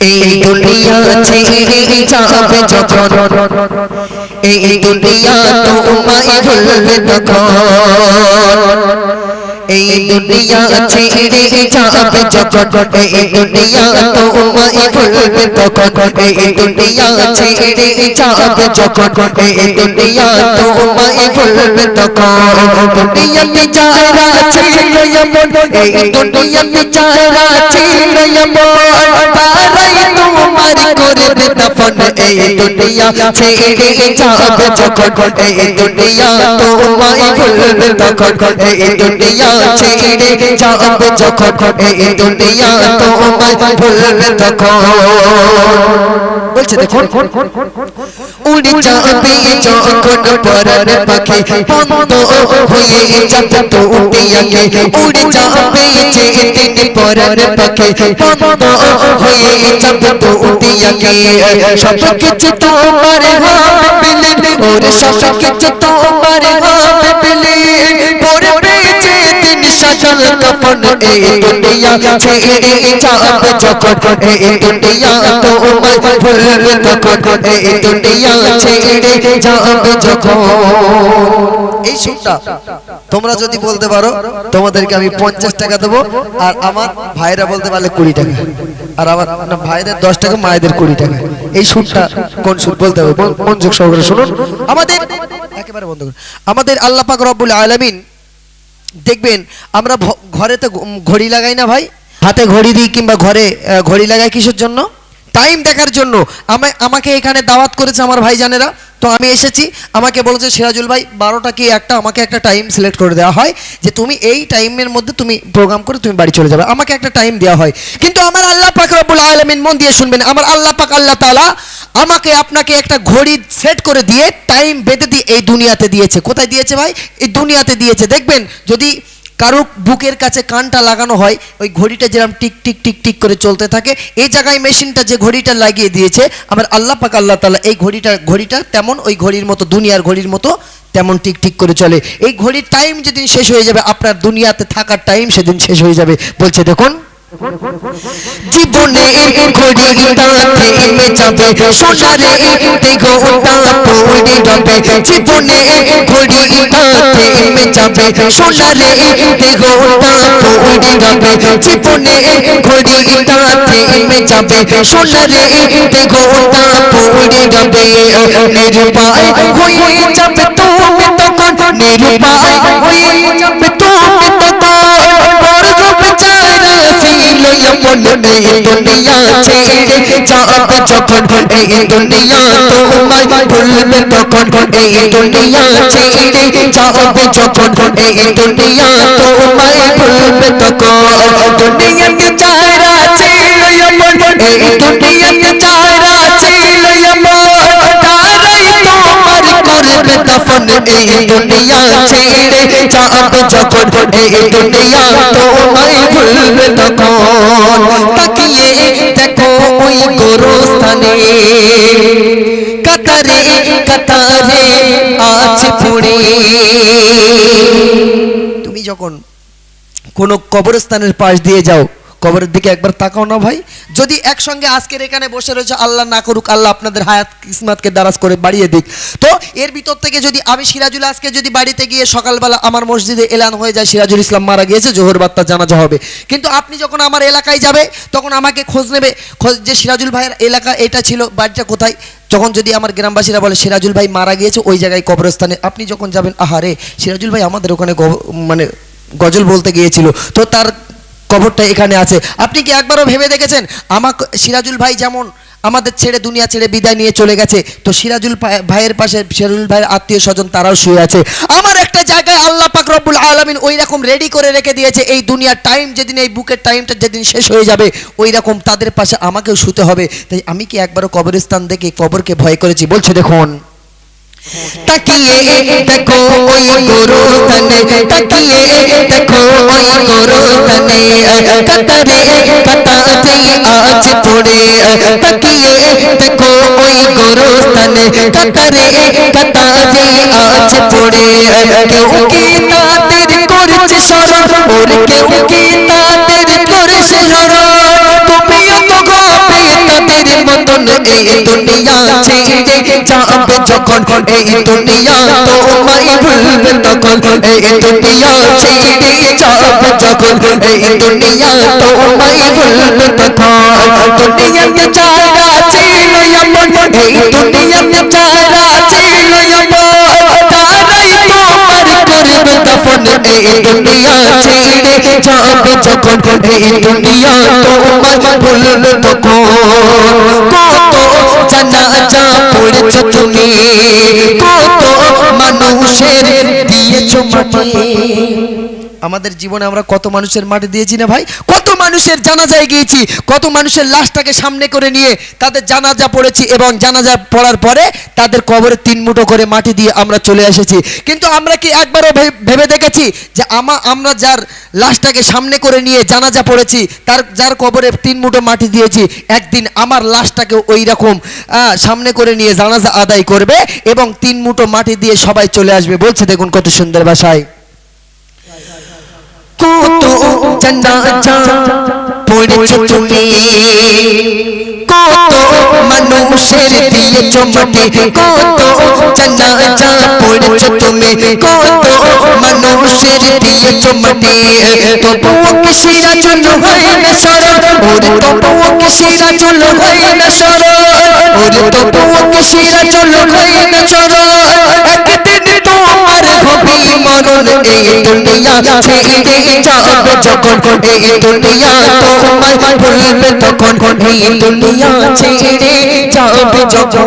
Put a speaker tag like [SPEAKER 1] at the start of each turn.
[SPEAKER 1] এই দুনিয়া ছেড়ে যাবে যখন। এই দুনিয়া তোমায় ভুলবে তখন। এই দুনিয়া ছেড়ে যাবে যখন এই দুনিয়া তোমায় ভুলবে তখন এই দুনিয়া ছেড়ে যাবে যখন এই দুনিয়া তোমায় ভুলবে তখন দুনিয়াতে যারা ছিল এমন এই দুনিয়াতে যারা ছিল এমন তারাই তোমার করবে তখন এই দুনিয়া ছেড়ে যাবে যখন এই দুনিয়া তোমায় ভুলবে তখন এই দুনিয়া ছেড়ে যাবে যখন এই দুনিয়া তোমায় ভুলবে তখন বলছে দেখুন উড়ে যাবে যখন পরার পাখি বন্ধ হয়ে যাবে তো উড়ে আগে উড়ে হয়ে কপন এই দুনিয়া ছেড়ে যাবে যখন এই দুনিয়া ভুলবে তখন এই দুনিয়া ছেড়ে যাবে যখন এই সুরটা তোমরা যদি বলতে পারো, তোমাদেরকে আমি পঞ্চাশ টাকা দেবো, আর আমার ভাইরা বলতে পারলে কুড়ি টাকা। আর আমার ভাইদের দশ টাকা, মায়েদের কুড়ি টাকা। এই সুরটা কোন সুর বলতে হবে? মন- মনোযোগ সহকারে শুনুন। আমাদের একেবারে বন্ধ আমাদের আল্লাহ পাক রব্বুল আলামিন দেখবেন, আমরা ঘরে তো ঘড়ি লাগাই না ভাই। হাতে ঘড়ি দিই কিংবা ঘরে ঘড়ি লাগাই কিসের জন্য? টাইম দেখার জন্য। আমায়, আমাকে এখানে দাওয়াত করেছে আমার ভাইজানেরা। তো আমি এসেছি, আমাকে বলেছে, সিরাজুল ভাই, বারোটা কি একটা? আমাকে একটা টাইম সিলেক্ট করে দেওয়া হয় যে তুমি এই টাইমের মধ্যে তুমি প্রোগ্রাম করে তুমি বাড়ি চলে যাবে। আমাকে একটা টাইম দেওয়া হয়। কিন্তু আমার আল্লাহ পাক রব্বুল আলামিন মন দিয়ে শুনবেন, আমার আল্লাহ পাক, আল্লাহ তাআলা আমাকে আপনাকে একটা ঘড়ি সেট করে দিয়ে টাইম বেঁধে দিয়ে এই দুনিয়াতে দিয়েছে। কোথায় দিয়েছে ভাই? এই দুনিয়াতে দিয়েছে। দেখবেন যদি কারও বুকের কাছে কানটা লাগানো হয়, ওই ঘড়িটা যেরকম টিক টিক টিক টিক করে চলতে থাকে এই জায়গায় মেশিনটা যে ঘড়িটা লাগিয়ে দিয়েছে আমার আল্লাহ পাক, আল্লাহ তালা এই ঘড়িটা ঘড়িটা তেমন ওই ঘড়ির মতো, দুনিয়ার ঘড়ির মতো তেমন টিক টিক করে চলে। এই ঘড়ির টাইম যেদিন শেষ হয়ে যাবে, আপনার দুনিয়াতে থাকার টাইম সেদিন শেষ হয়ে যাবে। বলছে, দেখুন জীবনে ঘড়িটা থেমে যাবে সোনারে দেখো ওটা পড়ে যাবে জীবনে ঘড়িটা থেমে যাবে সোনারে দেখো ওটা পড়ে যাবে জীবনে ঘড়িটা থেমে যাবে সোনারে দেখো ওটা পড়ে যাবে নিরুপায় হয়ে যাবে তুমি তখন নিরুপায় হয়ে যাবে এমন এই দুনিয়া ছেড়ে যাবে যখন এই দুনিয়া তোমায় ভুলবে তখন এই দুনিয়া ছেড়ে যাবে যখন এই দুনিয়া তোমায় ভুলবে তখন দুনিয়াতে যারা ছিল এমন এই দুনিয়াতে যারা ছিল এমন তারাই তোমার করবে তখন এই দুনিয়া যাবে যখন এই দুনিয়া ভুলবে তখন তাকিয়ে দেখো ওই কাতারে কাতারে আজ পড়ে তুমি যখন কোনো কবরস্থানের পাশ দিয়ে যাও কবরের দিকে একবার তাকাও না ভাই। যদি একসঙ্গে আজকের এখানে বসে রয়েছে, আল্লাহ না করুক, আল্লাহ আপনাদের হায়াত, কিসমাতকে দারাজ করে বাড়িয়ে দিক। তো এর ভিতর থেকে যদি আমি সিরাজুল আজকে যদি বাড়িতে গিয়ে সকালবেলা আমার মসজিদে এলান হয়ে যায়, সিরাজুল ইসলাম মারা গিয়েছে, জোহর বার্তা জানাজা হবে। কিন্তু আপনি যখন আমার এলাকায় যাবে, তখন আমাকে খোঁজ নেবে। খোঁজ, যে সিরাজুল ভাইয়ের এলাকা, এটা ছিল, বাড়িটা কোথায়? যখন যদি আমার গ্রামবাসীরা বলে, সিরাজুল ভাই মারা গিয়েছে, ওই জায়গায় কবরস্থানে আপনি যখন যাবেন, আহারে, সিরাজুল ভাই আমাদের ওখানে মানে গজল বলতে গিয়েছিল। তো তার কবরটা এখানে আছে। আপনি কি একবারও ভেবে দেখেছেন? আমাকে সিরাজুল ভাই যেমন আমাদের ছেড়ে, দুনিয়া ছেড়ে বিদায় নিয়ে চলে গেছে, তো সিরাজুল ভাই- ভাইয়ের পাশে সিরাজুল ভাইয়ের আত্মীয় স্বজন তারাও শুয়ে আছে। আমার একটা জায়গায় আল্লাহ পাক রব্বুল আলামিন ওই রকম রেডি করে রেখে দিয়েছে, এই দুনিয়ার টাইম যেদিন, এই বুকের টাইমটা যেদিন শেষ হয়ে যাবে, ওই রকম তাদের পাশে আমাকেও শুতে হবে। তাই আমি কি একবারও কবরস্থান দেখে কবরকে ভয় করেছি? বলছে দেখুন। তাকিয়ে দেখো ওই গোরস্থানে তাকিয়ে দেখো ওই গোরস্থানে কাতারে কাতাতে আছে পড়ে তাকিয়ে দেখো ওই গোরস্থানে কাতারে কাতাতে আছে পড়ে কেউ কি তাদের করছে স্মরণ ওর কেউ কি তাদের করছে স্মরণ তুমিও তো গপে এই দুনিয়া ছেড়ে যাবে যখন এই দুনিয়া তোমায় ভুলবে তখন এই দুনিয়া ছেড়ে যাবে যখন এই দুনিয়া তোমায় ভুলবে তখন দুনিয়াতে যারা ছিল এমন এই দুনিয়াতে যারা ছিল এমন তারাই তোমার করবে তখন এই দুনিয়া ছেড়ে যাবে যখন এই দুনিয়া তোমায় ভুলবে তখন কত জানাজা আমাদের জীবনে আমরা কত মানুষের মাটি দিয়েছি না ভাই? কত মানুষের জানাজায় গিয়েছি, কত মানুষের লাশটাকে সামনে করে নিয়ে তাদের জানাজা পড়েছি এবং জানাজা পড়ার পরে তাদের কবরে তিন মুঠো করে মাটি দিয়ে আমরা চলে এসেছি। কিন্তু আমরা কি একবারও ভেবে দেখেছি যে আমা আমরা যার লাশটাকে সামনে করে নিয়ে জানাজা পড়েছি, তার যার কবরে তিন মুঠো মাটি দিয়েছি, একদিন আমার লাশটাকে ওই রকম সামনে করে নিয়ে জানাজা আদায় করবে এবং তিন মুঠো মাটি দিয়ে সবাই চলে আসবে। বলছে দেখুন কত সুন্দর ভাষায়। কত জানাজা পড়েছ তুমি কত মানুষের দিয়েছ মাটি কত জানাজা পড়েছ তুমি কত মানুষের দিয়েছ মাটি তবুও কিসিরা চল হয় না সরল ওরে তবুও কিসিরা চল হয় না সরল ওরে তবুও কিসিরা চল হয় না সরল এই দুনিয়া ছেড়ে যাবে যখন এই দুনিয়া তোমায় ভুলবে তখন এই দুনিয়া ছেড়ে যাবে যখন।